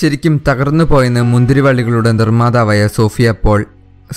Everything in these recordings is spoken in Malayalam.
ശരിക്കും തകർന്നു പോയെന്ന് മുന്തിരിവള്ളികളുടെ നിർമ്മാതാവായ സോഫിയ പോൾ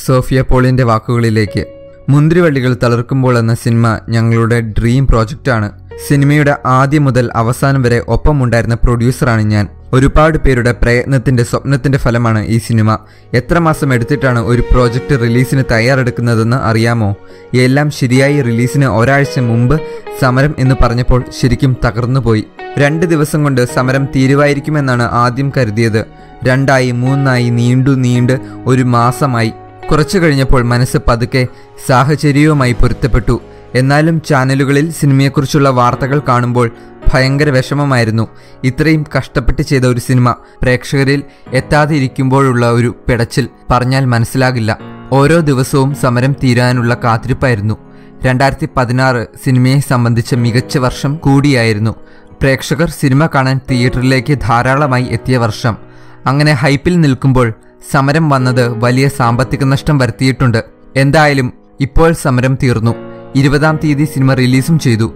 സോഫിയ പോളിന്റെ വാക്കുകളിലേക്ക് മുന്തിരിവള്ളികൾ തളർക്കുമ്പോൾ എന്ന സിനിമ ഞങ്ങളുടെ ഡ്രീം പ്രോജക്റ്റാണ്. സിനിമയുടെ ആദ്യം മുതൽ അവസാനം വരെ ഒപ്പമുണ്ടായിരുന്ന പ്രൊഡ്യൂസറാണ് ഞാൻ. ഒരുപാട് പേരുടെ പ്രയത്നത്തിന്റെ സ്വപ്നത്തിന്റെ ഫലമാണ് ഈ സിനിമ. എത്ര മാസം എടുത്തിട്ടാണ് ഒരു പ്രോജക്റ്റ് റിലീസിന് തയ്യാറെടുക്കുന്നതെന്ന് അറിയാമോ? എല്ലാം ശരിയായി റിലീസിന് ഒരാഴ്ച മുമ്പ് സമരം എന്ന് പറഞ്ഞപ്പോൾ ശരിക്കും തകർന്നുപോയി. രണ്ട് ദിവസം കൊണ്ട് സമരം തീരുവായിരിക്കുമെന്നാണ് ആദ്യം കരുതിയത്. രണ്ടായി മൂന്നായി നീണ്ടു നീണ്ട് ഒരു മാസമായി. കുറച്ചു കഴിഞ്ഞപ്പോൾ മനസ്സ് പതുക്കെ സാഹചര്യവുമായി പൊരുത്തപ്പെട്ടു. എന്നാലും ചാനലുകളിൽ സിനിമയെക്കുറിച്ചുള്ള വാർത്തകൾ കാണുമ്പോൾ ഭയങ്കര വിഷമമായിരുന്നു. ഇത്രയും കഷ്ടപ്പെട്ട് ചെയ്ത ഒരു സിനിമ പ്രേക്ഷകരിൽ എത്താതെ ഇരിക്കുമ്പോഴുള്ള ഒരു പിടച്ചിൽ പറഞ്ഞാൽ മനസ്സിലാകില്ല. ഓരോ ദിവസവും സമരം തീരാനുള്ള കാത്തിരിപ്പായിരുന്നു. രണ്ടായിരത്തി പതിനാറ് സിനിമയെ സംബന്ധിച്ച മികച്ച വർഷം കൂടിയായിരുന്നു. പ്രേക്ഷകർ സിനിമ കാണാൻ തിയേറ്ററിലേക്ക് ധാരാളമായി എത്തിയ വർഷം. അങ്ങനെ ഹൈപ്പിൽ നിൽക്കുമ്പോൾ സമരം വന്നത് വലിയ സാമ്പത്തിക നഷ്ടം വരുത്തിയിട്ടുണ്ട്. എന്തായാലും ഇപ്പോൾ സമരം തീർന്നു. ഇരുപതാം തീയതി സിനിമ റിലീസും ചെയ്തു.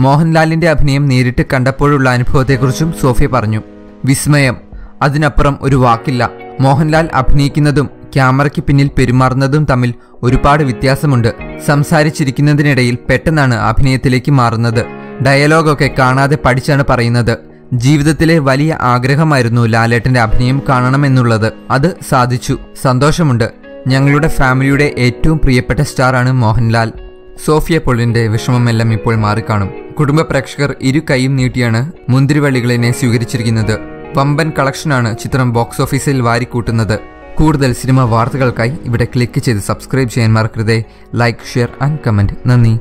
മോഹൻലാലിന്റെ അഭിനയം നേരിട്ട് കണ്ടപ്പോഴുള്ള അനുഭവത്തെക്കുറിച്ചും സോഫിയ പറഞ്ഞു. വിസ്മയം. അതിനപ്പുറം ഒരു വാക്കില്ല. മോഹൻലാൽ അഭിനയിക്കുന്നതും ക്യാമറയ്ക്ക് പിന്നിൽ പെരുമാറുന്നതും തമ്മിൽ ഒരുപാട് വ്യത്യാസമുണ്ട്. സംസാരിച്ചിരിക്കുന്നതിനിടയിൽ പെട്ടെന്നാണ് അഭിനയത്തിലേക്ക് മാറുന്നത്. ഡയലോഗൊക്കെ കാണാതെ പഠിച്ചാണ് പറയുന്നത്. ജീവിതത്തിലെ വലിയ ആഗ്രഹമായിരുന്നു ലാലേട്ടന്റെ അഭിനയം കാണണമെന്നുള്ളത്. അത് സാധിച്ചു. സന്തോഷമുണ്ട്. ഞങ്ങളുടെ ഫാമിലിയുടെ ഏറ്റവും പ്രിയപ്പെട്ട സ്റ്റാറാണ് മോഹൻലാൽ. സോഫിയ പോളിന്റെ വിഷമമെല്ലാം ഇപ്പോൾ മാറിക്കാണും. കുടുംബ പ്രേക്ഷകർ ഇരു കൈയും നീട്ടിയാണ് മുന്തിരിവള്ളികളിനെ സ്വീകരിച്ചിരിക്കുന്നത്. വമ്പൻ കളക്ഷനാണ് ചിത്രം ബോക്സ് ഓഫീസിൽ വാരിക്കൂട്ടുന്നത്. കൂടുതൽ സിനിമ വാർത്തകൾക്കായി ഇവിടെ ക്ലിക്ക് ചെയ്ത് സബ്സ്ക്രൈബ് ചെയ്യാൻ മറക്കരുതേ. Like share and comment. നന്ദി.